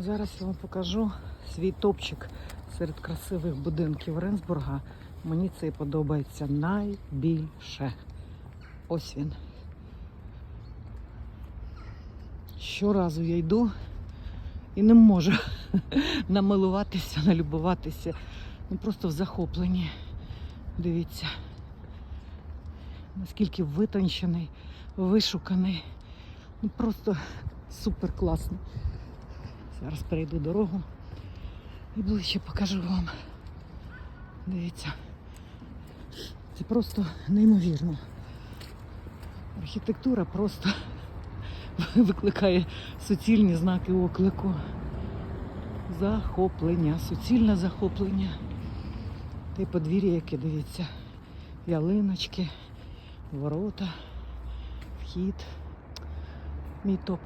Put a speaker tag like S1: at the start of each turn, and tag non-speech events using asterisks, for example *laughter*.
S1: Зараз я вам покажу свій топчик серед красивих будинків Ренсбурга. Мені цей подобається найбільше. Ось він. Щоразу я йду і не можу *laughs* намилуватися, налюбуватися. Ну просто в захопленні. Дивіться, наскільки витончений, вишуканий. Ну просто супер класний. Зараз перейду дорогу і ближче покажу вам. Дивіться. Це просто неймовірно. Архітектура просто *laughs* викликає суцільні знаки оклику. Захоплення, суцільне захоплення. Та й подвір'я, яке дивіться. Ялиночки, ворота, вхід. Мій топ.